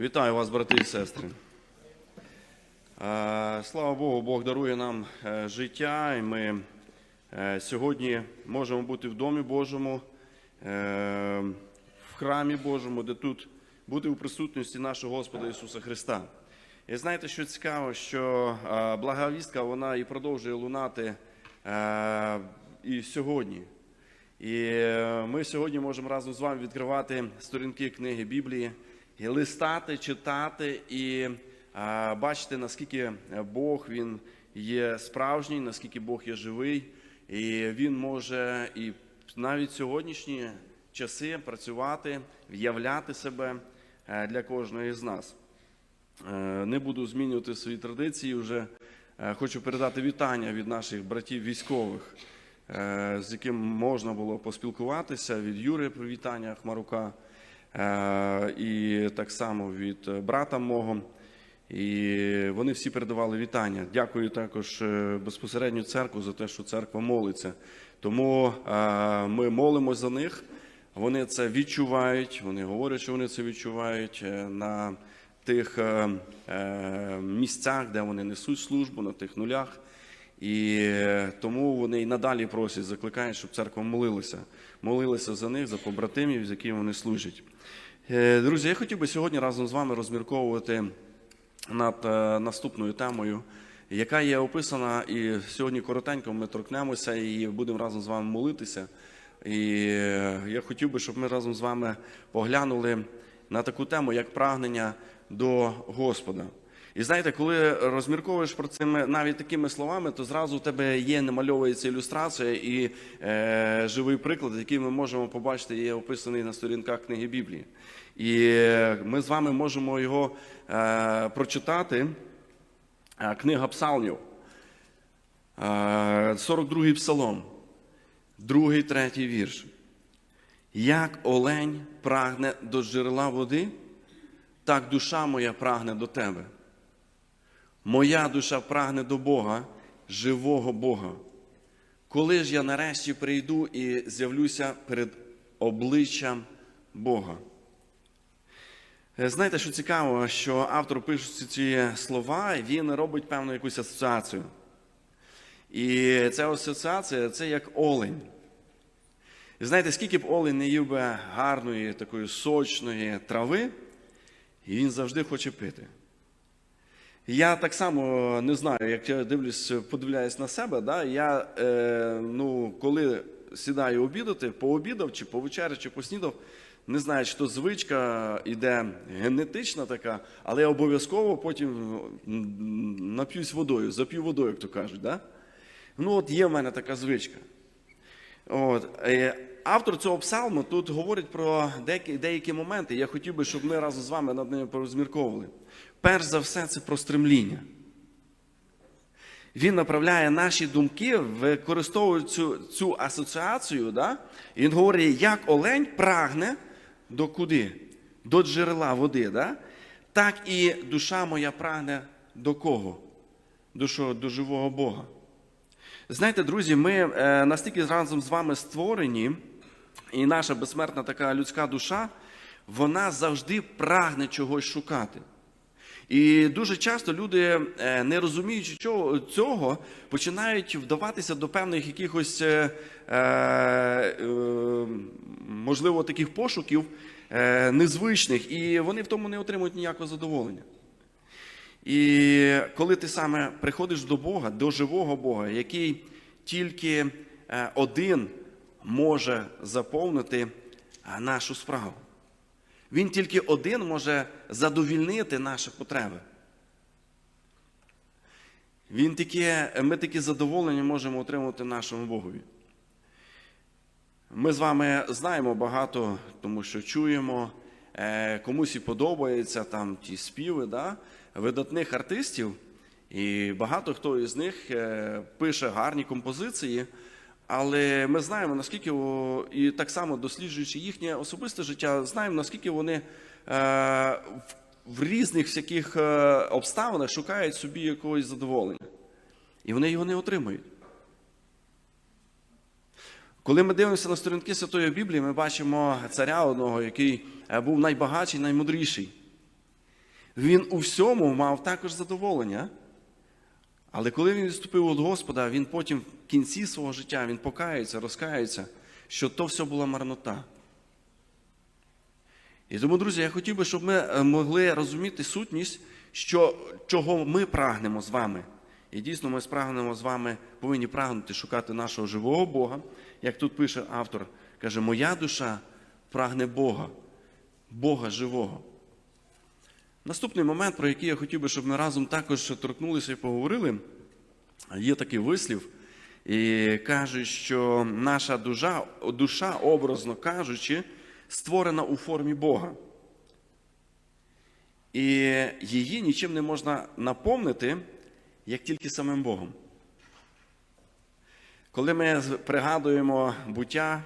Вітаю вас, брати і сестри. Е, Слава Богу, Бог дарує нам е, життя, і ми е, сьогодні можемо бути в Домі Божому, в храмі Божому, де тут бути у присутності нашого Господа Ісуса Христа. І знаєте, що цікаво, що благовістка вона і продовжує лунати і сьогодні. І ми сьогодні можемо разом з вами відкривати сторінки книги Біблії, листати, читати і а, бачити, наскільки Бог він є справжній, наскільки Бог є живий, і він може і навіть сьогоднішні часи працювати, в'являти себе е, для кожної з нас. Е, Не буду змінювати свої традиції. Вже е, хочу передати вітання від наших братів військових, з яким можна було поспілкуватися. Від Юри привітання Хмарука, і так само від е, брата мого. І вони всі передавали вітання. Дякую також е, безпосередньо церкву за те, що церква молиться. Тому е, ми молимось за них. Вони це відчувають. Вони говорять, що вони це відчувають е, на тих е, е, місцях, де вони несуть службу, на тих нулях. І е, тому вони і надалі просять, закликають, щоб церква молилася. Молилася за них, за побратимів, з якими вони служать. Е, Друзі, я хотів би сьогодні разом з вами розмірковувати над е, наступною темою, яка є описана, і сьогодні коротенько ми торкнемося і будемо разом з вами молитися. І я хотів би, щоб ми разом з вами поглянули на таку тему, як прагнення до Господа. І знаєте, коли розмірковуєш про цими навіть такими словами, то зразу у тебе є намальовується ілюстрація і е, живий приклад, який ми можемо побачити, є описаний на сторінках книги Біблії. І е, ми з вами можемо його е, прочитати. Е, Книга Псалмів, е, 42-й псалом, другий, третій вірш. Як олень прагне до джерела води, так душа моя прагне до тебе. Моя душа прагне до Бога, живого Бога. Коли ж я нарешті прийду і з'явлюся перед обличчям Бога. Е, Знаєте, що цікаво, що автор пише ці слова, він робить певну якусь асоціацію. І ця асоціація це як олень. І знаєте, скільки б олень не їв би гарної, такої сочної трави, і він завжди хоче пити. Я так само не знаю, як я дивлюсь, подивляюсь на себе, да, я е, ну, коли сідаю обідати, пообідав, чи повечеряв, чи поснідав, не знаю, чи то звичка йде генетична така, але я обов'язково потім нап'юсь водою, зап'ю водою, як то кажуть. Да? Ну, от є в мене така звичка. От. Автор цього псалму тут говорить про деякі, деякі моменти. Я хотів би, щоб ми разом з вами над ними порозмірковували. Перш за все, це про стремління. Він направляє наші думки, використовує цю, цю асоціацію. Да? І він говорить, як олень прагне до куди? До джерела води. Да? Так і душа моя прагне до кого? До, що? до живого Бога. Знаєте, друзі, ми е, настільки разом з вами створені, і наша безсмертна така людська душа, вона завжди прагне чогось шукати. І дуже часто люди, е, не розуміючи цього, починають вдаватися до певних якихось, е, можливо, таких пошуків незвичних, і вони в тому не отримують ніякого задоволення. І коли ти саме приходиш до Бога, до живого Бога, який тільки е, один може заповнити е, нашу справу. Він тільки один може задовільнити наші потреби. Він тільки, ми такі задоволення можемо отримати нашому Богові. Ми з вами знаємо багато, тому що чуємо, е, комусь і подобаються там ті співи да, видатних артистів, і багато хто із них е, пише гарні композиції, але ми знаємо, наскільки, і так само досліджуючи їхнє особисте життя, знаємо, наскільки вони е, в, різних всяких е, обставинах шукають собі якогось задоволення. І вони його не отримують. Коли ми дивимося на сторінки Святої Біблії, ми бачимо царя одного, який е, був найбагатший, наймудріший. він у всьому мав також задоволення. Але коли він відступив від Господа, він потім в кінці свого життя він покається, розкається, що то все була марнота. І тому, друзі, я хотів би, щоб ми е, могли розуміти сутність, що, чого ми прагнемо з вами. І дійсно ми прагнемо з вами, повинні прагнути шукати нашого живого Бога. Як тут пише автор, каже, моя душа прагне Бога, Бога живого. Наступний момент, про який я хотів би, щоб ми разом також торкнулися і поговорили, є такий вислів, і каже, що наша душа, душа, образно кажучи, створена у формі Бога. І її нічим не можна наповнити, як тільки самим Богом. Коли ми пригадуємо буття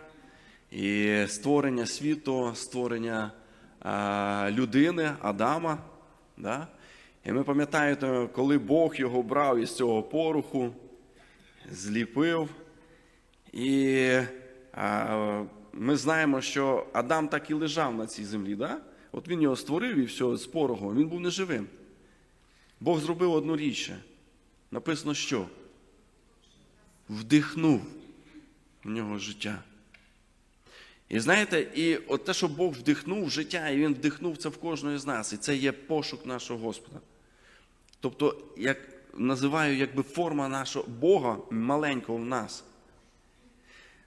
і створення світу, створення людини, Адама, да? і ми пам'ятаємо, коли Бог його брав із цього поруху, зліпив, і ми знаємо, що Адам так і лежав на цій землі. Да? От він його створив і все з пороху, він був неживим. Бог зробив одну річ. Написано, що? Вдихнув в нього життя. І знаєте, і от те, що Бог вдихнув в життя, і Він вдихнув це в кожного з нас, і це є пошук нашого Господа. Тобто, як називаю якби форма нашого Бога маленького в нас.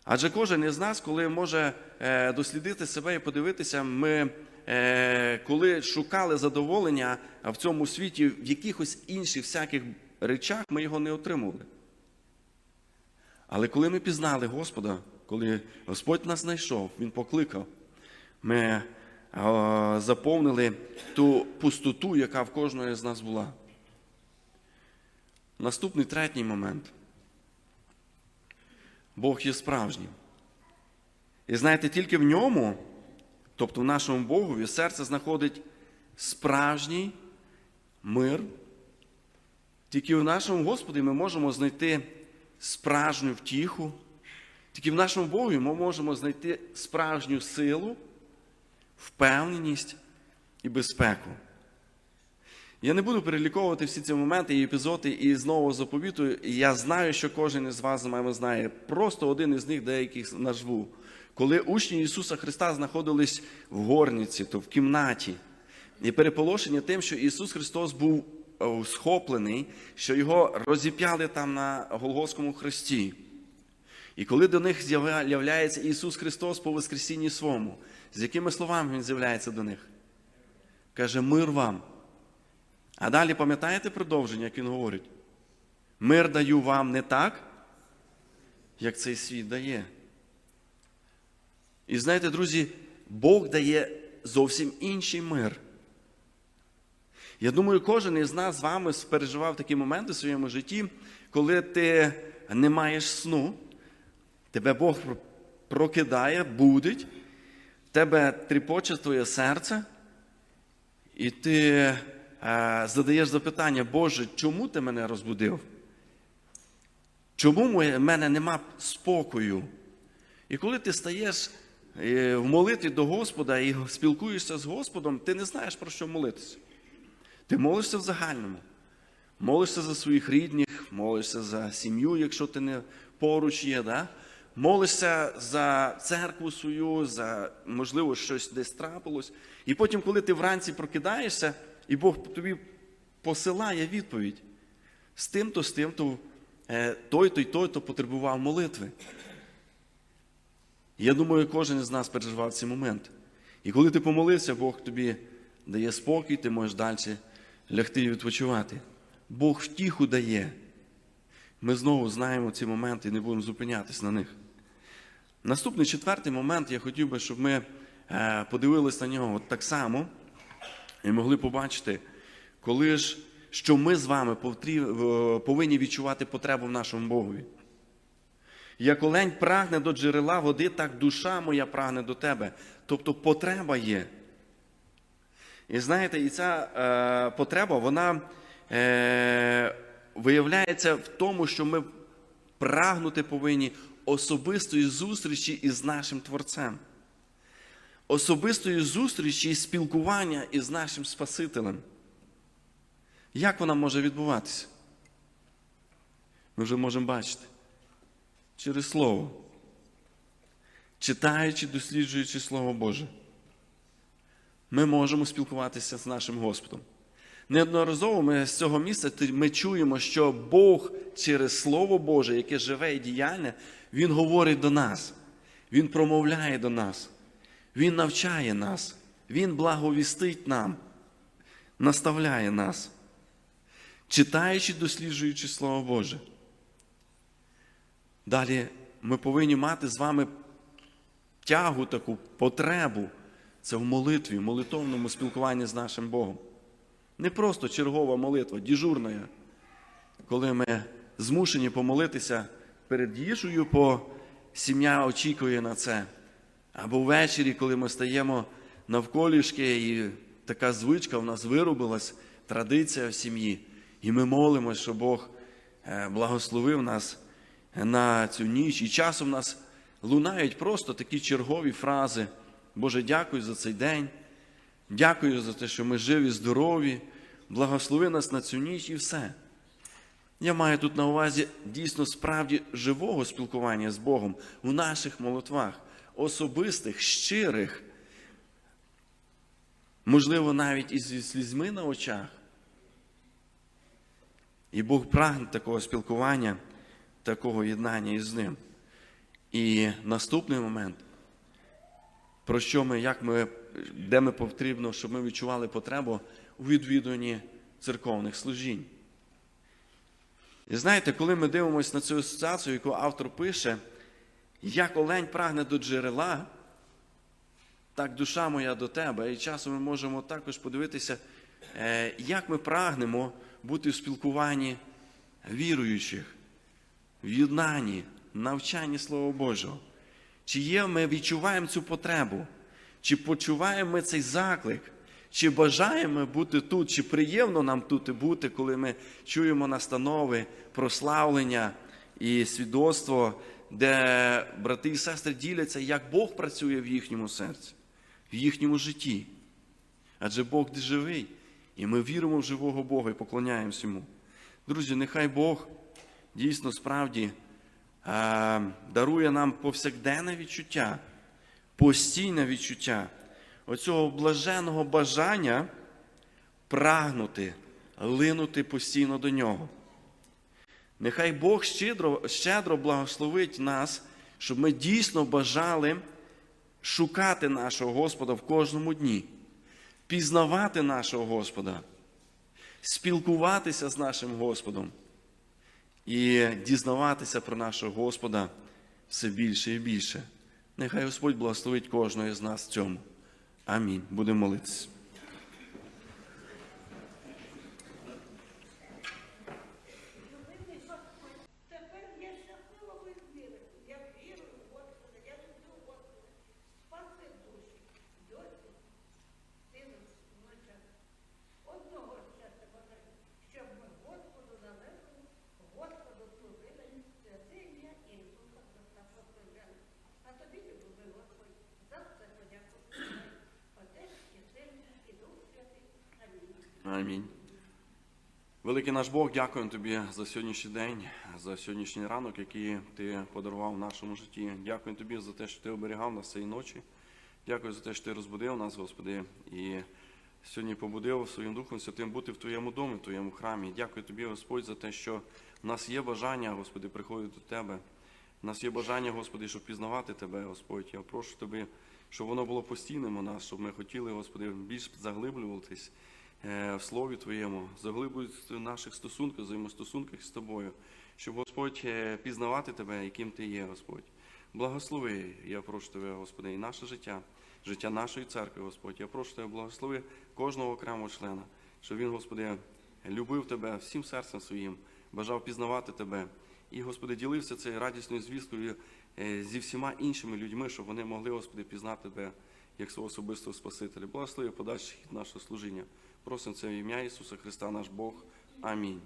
Адже кожен із нас, коли може е, дослідити себе і подивитися, ми е, коли шукали задоволення в цьому світі в якихось інших всяких речах, ми його не отримували. Але коли ми пізнали Господа, коли Господь нас знайшов, Він покликав, ми заповнили ту пустоту, яка в кожного з нас була. Наступний третій момент. Бог є справжнім. І знаєте, тільки в ньому, тобто в нашому Богові, серце знаходить справжній мир. Тільки в нашому Господі ми можемо знайти справжню втіху. Тільки в нашому Богові ми можемо знайти справжню силу, впевненість і безпеку. Я не буду переліковувати всі ці моменти і епізоди і знову заповіту. Я знаю, що кожен із вас з вами знає. Просто один із них деяких назву. Коли учні Ісуса Христа знаходились в горниці, то в кімнаті, і переполошені тим, що Ісус Христос був схоплений, що його розіп'яли там на Голгофському хресті. І коли до них з'являється Ісус Христос по Воскресінні своєму, з якими словами Він з'являється до них? Каже, мир вам. А далі пам'ятаєте продовження, як він говорить? Мир даю вам не так, як цей світ дає. І знаєте, друзі, Бог дає зовсім інший мир. Я думаю, кожен із нас з вами переживав такі моменти в своєму житті, коли ти не маєш сну, тебе Бог прокидає, будить, тебе тріпоче твоє серце, і ти е, задаєш запитання, Боже, чому ти мене розбудив? Чому в мене нема спокою? І коли ти стаєш е, в молитві до Господа і спілкуєшся з Господом, ти не знаєш, про що молитися. Ти молишся в загальному. Молишся за своїх рідних, молишся за сім'ю, якщо ти не поруч є. Да? Молишся за церкву свою, за, можливо, щось десь трапилось. І потім, коли ти вранці прокидаєшся, і Бог тобі посилає відповідь з тим-то, з тим-то, е, той-то і той-то потребував молитви. Я думаю, кожен з нас переживав ці моменти. І коли ти помолився, Бог тобі дає спокій, ти можеш далі лягти і відпочивати. Бог втіху дає. Ми знову знаємо ці моменти і не будемо зупинятись на них. Наступний четвертий момент, я хотів би, щоб ми е, подивилися на нього так само і могли побачити, коли ж що ми з вами е, повинні відчувати потребу в нашому Богові. Як олень прагне до джерела води, так душа моя прагне до тебе. Тобто потреба є. І знаєте, і ця е, потреба, вона е, виявляється в тому, що ми прагнути повинні особистої зустрічі із нашим Творцем, особистої зустрічі і спілкування із нашим Спасителем. Як вона може відбуватися? Ми вже можемо бачити. Через Слово. Читаючи, досліджуючи Слово Боже, ми можемо спілкуватися з нашим Господом. Неодноразово ми з цього місця ми чуємо, що Бог через Слово Боже, яке живе і діяльне, Він говорить до нас, Він промовляє до нас, Він навчає нас, Він благовістить нам, наставляє нас, читаючи, досліджуючи Слово Боже. Далі ми повинні мати з вами тягу таку потребу. Це в молитві, в молитовному спілкуванні з нашим Богом. Не просто чергова молитва, діжурна, коли ми змушені помолитися перед їжею, бо сім'я очікує на це. Або ввечері, коли ми стаємо навколішки, і така звичка в нас виробилась, традиція в сім'ї. І ми молимося, щоб Бог е, благословив нас на цю ніч. І часом нас лунають просто такі чергові фрази. Боже, дякую за цей день. Дякую за те, що ми живі, здорові. Благослови нас на цю ніч і все. Я маю тут на увазі дійсно справді живого спілкування з Богом у наших молитвах, особистих, щирих, можливо, навіть із зі слізьми на очах. І Бог прагне такого спілкування, такого єднання із ним. І наступний момент, про що ми, як ми, де ми потрібно, щоб ми відчували потребу у відвідуванні церковних служінь. І знаєте, коли ми дивимося на цю асоціацію, яку автор пише, як олень прагне до джерела, так душа моя до тебе. І часом ми можемо також подивитися, е, як ми прагнемо бути в спілкуванні віруючих, в навчанні Слова Божого. Чи є ми відчуваємо цю потребу? Чи почуваємо ми цей заклик? Чи бажаємо бути тут, чи приємно нам тут бути, коли ми чуємо настанови, прославлення і свідоцтво, де брати і сестри діляться, як Бог працює в їхньому серці, в їхньому житті. Адже Бог живий, і ми віримо в живого Бога і поклоняємося йому. Друзі, нехай Бог дійсно справді дарує нам повсякденне відчуття, постійне відчуття оцього блаженого бажання прагнути, линути постійно до нього. Нехай Бог щедро, щедро благословить нас, щоб ми дійсно бажали шукати нашого Господа в кожному дні, пізнавати нашого Господа, спілкуватися з нашим Господом і дізнаватися про нашого Господа все більше і більше. Нехай Господь благословить кожного з нас в цьому. Амінь. Будемо молитися. Тепер я щаслива без віри. Я вірую в Господа, я люблю Господа. Спаси душі, досі, сину, внуча. Одного щастя бажаю, щоб ми Господу належали, Господу служили, святе ім'я Ісуса Христа прославляли. А тобі, любовий Господь, за все подякувати. Отець і Син, і Дух Святий. Амінь. Великий наш Бог, дякуємо тобі за сьогоднішній день, за сьогоднішній ранок, який ти подарував в нашому житті. Дякую тобі за те, що ти оберігав нас цієї ночі. Дякую за те, що ти розбудив нас, Господи, і сьогодні побудив своїм Духом Святим бути в Твоєму домі, в Твоєму храмі. Дякую тобі, Господь, за те, що в нас є бажання, Господи, приходити до Тебе. У нас є бажання, Господи, щоб пізнавати Тебе, Господь. Я прошу Тебе, щоб воно було постійним у нас, щоб ми хотіли, Господи, більш заглиблюватись в Слові Твоєму, заглиблюватись в наших стосунках, взаємостосунках з Тобою, щоб Господь е, пізнавати Тебе, яким Ти є, Господь. Благослови, я прошу Тебе, Господи, і наше життя, життя нашої церкви, Господь. Я прошу Тебе, благослови кожного окремого члена, щоб він, Господи, любив Тебе всім серцем своїм, бажав пізнавати Тебе. І, Господи, ділився цією радісною звісткою е, зі всіма іншими людьми, щоб вони могли, Господи, пізнати Тебе як свого особистого Спасителя. Благослови подальший хід нашого служіння. Просимо це в ім'я Ісуса Христа, наш Бог. Амінь.